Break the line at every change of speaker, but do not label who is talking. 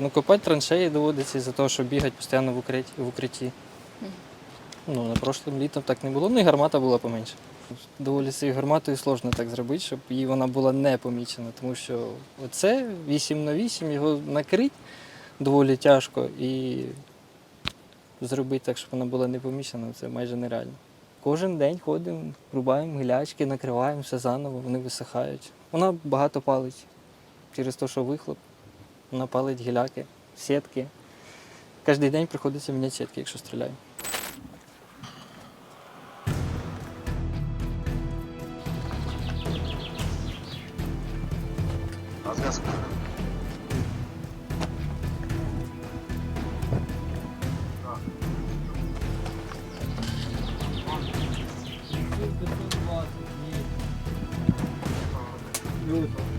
Ну, копати траншеї доводиться за того, що бігати постійно в укритті. В укритті. Ну, на прошлим літом так не було. Ну і гармата була поменше. Доволі з цією гарматою сложно так зробити, щоб її вона була не помічена, тому що оце 8 на 8, його накрити доволі тяжко і зробити так, щоб вона була не помічена, це майже нереально. Кожен день ходимо, рубаємо гілячки, накриваємо все заново, вони висихають. Вона багато палить через те, що вихлоп напалить гіляки, сітки. Кожен день приходиться міняти сітки, якщо стріляю. Люто.